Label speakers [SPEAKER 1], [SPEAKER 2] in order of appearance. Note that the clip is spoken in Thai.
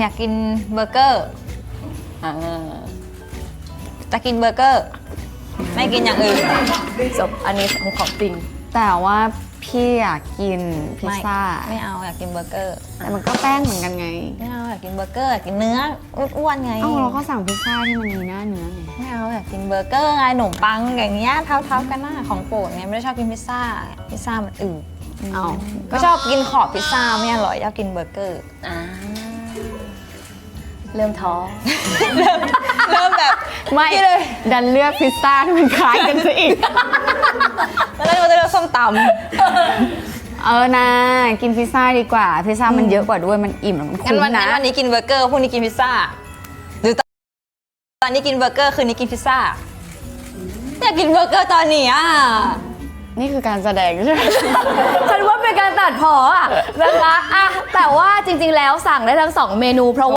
[SPEAKER 1] อยากกินเบอร์เกอร์อ่าจะกินเบอร์เกอร์ ไม่กินอย่างอื่น
[SPEAKER 2] จบอันนี้ของของจริง
[SPEAKER 3] แต่ว่าพี่อยากกินพิซซ่า
[SPEAKER 1] ไม่ไม่เอาอยากกินเบอร์เกอร์
[SPEAKER 3] แต่มันก็แป้งเหมือนกันไง
[SPEAKER 1] ไม่เอาอยากกินเบอร์เกอร์อยากกินเนื้ออ้วนๆไง
[SPEAKER 3] เอ้าเราก็สั่งพิซซ่าที่มันมีหน้าเนื้อไง
[SPEAKER 1] ไม่เอาอยากกินเบอร์เกอร์ไงขนมปังอย่างเงี้ยเท้าๆกันหน้าของโปรดไงไม่ได้ชอบกินพิซซ่าพิซซ่ามันอืด
[SPEAKER 3] เอา
[SPEAKER 1] ก็ชอบกินขอบพิซซ่าไม่อร่อยอยากกินเบอร์เกอร์
[SPEAKER 2] อ่า เริ่มท้อ
[SPEAKER 1] เริ่มแบบ
[SPEAKER 3] ไม่
[SPEAKER 1] พี่เลย
[SPEAKER 3] ดันเลือกพิซซ่าที่มันคล้ายกันซะอีก
[SPEAKER 1] แล้วเราจะเลือกส้มต
[SPEAKER 3] เออนะ กินพิซซ่าดีกว่า พิซซ่ามันเยอะกว่าด้วยมันอิ่มแล้วมันำ
[SPEAKER 1] งั้น
[SPEAKER 3] คุ้ม
[SPEAKER 1] วัน
[SPEAKER 3] นะ
[SPEAKER 1] นั้นวันนี้กินเบอร์เกอร์พรุ่งนี้กินพิซซ่า หรือตอนตอนนี้กินเบอร์เกอร์คืนนี้กินพิซซ่าอยากกินเบอร์เกอร์ตอนนี้อะ
[SPEAKER 3] นี่คือการแสดงใช่ไหม
[SPEAKER 2] ฉันว่าเป็นการตัดพออะนะคะอะแต่ว่าจริงๆแล้วสั่งได้ทั้งสองเมนูเพราะว่า